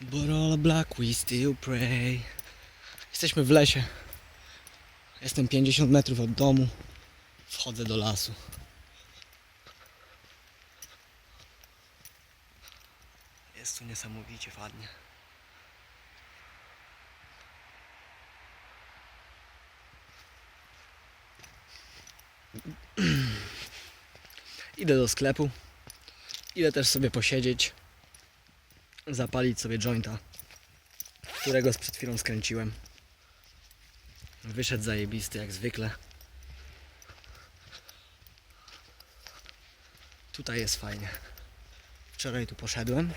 But all black we still pray. Jesteśmy w lesie. Jestem 50 metrów od domu. Wchodzę do lasu. Jest tu niesamowicie ładnie. Idę do sklepu. Idę też sobie posiedzieć. Zapalić sobie jointa, którego przed chwilą skręciłem. Wyszedł zajebisty jak zwykle. Tutaj jest fajnie. Wczoraj tu poszedłem.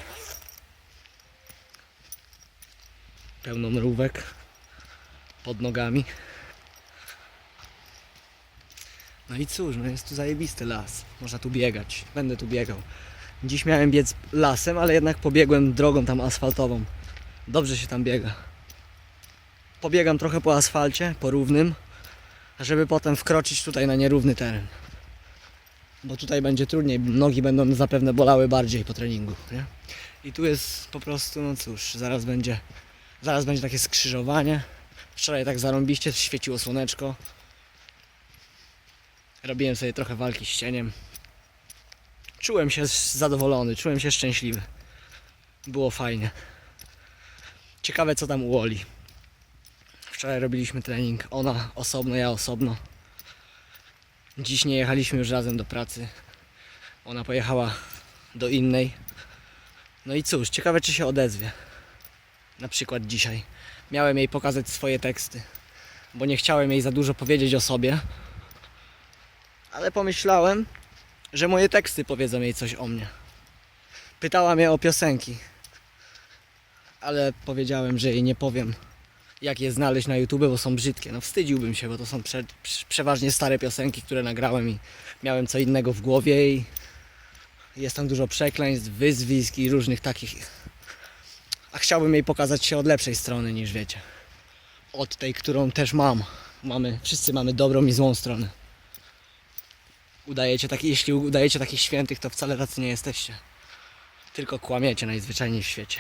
Pełno mrówek pod nogami. No i cóż, no jest tu zajebisty las. Można tu biegać. Będę tu biegał. Dziś miałem biec lasem, ale jednak pobiegłem drogą tam asfaltową. Dobrze się tam biega. Pobiegam trochę po asfalcie, po równym, żeby potem wkroczyć tutaj na nierówny teren. Bo tutaj będzie trudniej, nogi będą zapewne bolały bardziej po treningu, nie? I tu jest po prostu, no cóż, zaraz będzie, zaraz będzie takie skrzyżowanie. Wczoraj tak zarąbiście świeciło słoneczko. Robiłem sobie trochę walki z cieniem. Czułem się zadowolony, czułem się szczęśliwy. Było fajnie. Ciekawe co tam u Oli. Wczoraj robiliśmy trening, ona osobno, ja osobno. Dziś nie jechaliśmy już razem do pracy. Ona pojechała do innej. No i cóż, ciekawe czy się odezwie. Na przykład dzisiaj. Miałem jej pokazać swoje teksty, bo nie chciałem jej za dużo powiedzieć o sobie. Ale pomyślałem, że moje teksty powiedzą jej coś o mnie. Pytała mnie o piosenki, ale powiedziałem, że jej nie powiem, jak je znaleźć na YouTube, bo są brzydkie. No wstydziłbym się, bo to są prze, prze, przeważnie stare piosenki, które nagrałem i miałem co innego w głowie i jest tam dużo przekleństw, wyzwisk i różnych takich. A chciałbym jej pokazać się od lepszej strony niż wiecie. Od tej, którą też mam. Mamy, wszyscy mamy dobrą i złą stronę udajecie taki, jeśli udajecie takich świętych, to wcale tacy nie jesteście. Tylko kłamiecie najzwyczajniej w świecie.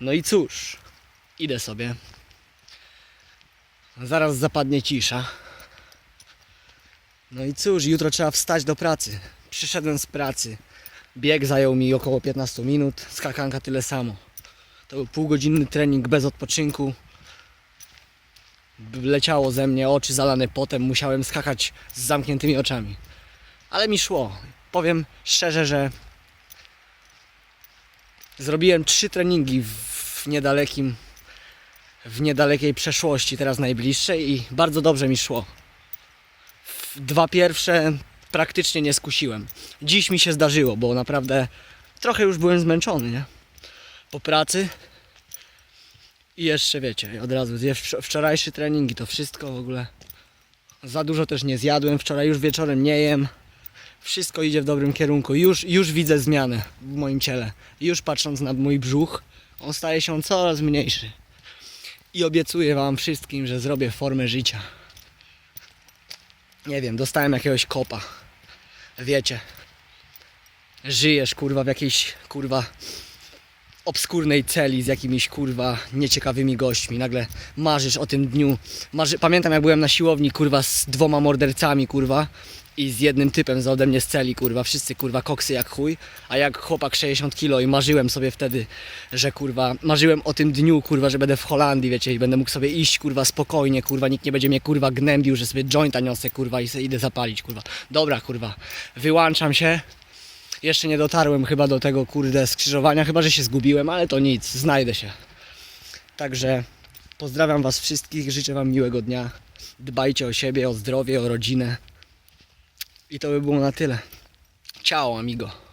No i cóż, idę sobie. Zaraz zapadnie cisza. No i cóż, jutro trzeba wstać do pracy. Przyszedłem z pracy. Bieg zajął mi około 15 minut, skakanka tyle samo. To był półgodzinny trening bez odpoczynku. Leciało ze mnie oczy zalane potem, musiałem skakać z zamkniętymi oczami ale mi szło. Powiem szczerze, że zrobiłem trzy treningi w niedalekim, w niedalekiej przeszłości, teraz najbliższej i bardzo dobrze mi szło. Dwa pierwsze praktycznie nie skusiłem. Dziś mi się zdarzyło, bo naprawdę trochę już byłem zmęczony, nie? Po pracy. I jeszcze wiecie, od razu zje wczo- wczorajszy trening i to wszystko w ogóle. Za dużo też nie zjadłem, wczoraj już wieczorem nie jem wszystko idzie w dobrym kierunku. Już, już widzę zmianę w moim ciele. Już patrząc na mój brzuch, on staje się coraz mniejszy. I obiecuję Wam wszystkim, że zrobię formę życia. Nie wiem, dostałem jakiegoś kopa. Wiecie, żyjesz kurwa w jakiejś kurwa obskurnej celi z jakimiś kurwa nieciekawymi gośćmi. Nagle marzysz o tym dniu. Marzy... Pamiętam jak byłem na siłowni kurwa z dwoma mordercami kurwa i z jednym typem za ode mnie z celi kurwa. Wszyscy kurwa koksy jak chuj, a jak chłopak 60 kilo i marzyłem sobie wtedy, że kurwa marzyłem o tym dniu kurwa, że będę w Holandii wiecie i będę mógł sobie iść kurwa spokojnie kurwa, nikt nie będzie mnie kurwa gnębił, że sobie jointa niosę kurwa i sobie idę zapalić kurwa. Dobra kurwa, wyłączam się, jeszcze nie dotarłem chyba do tego kurde skrzyżowania, chyba że się zgubiłem, ale to nic, znajdę się. Także pozdrawiam Was wszystkich, życzę Wam miłego dnia. Dbajcie o siebie, o zdrowie, o rodzinę. I to by było na tyle. Ciao, amigo.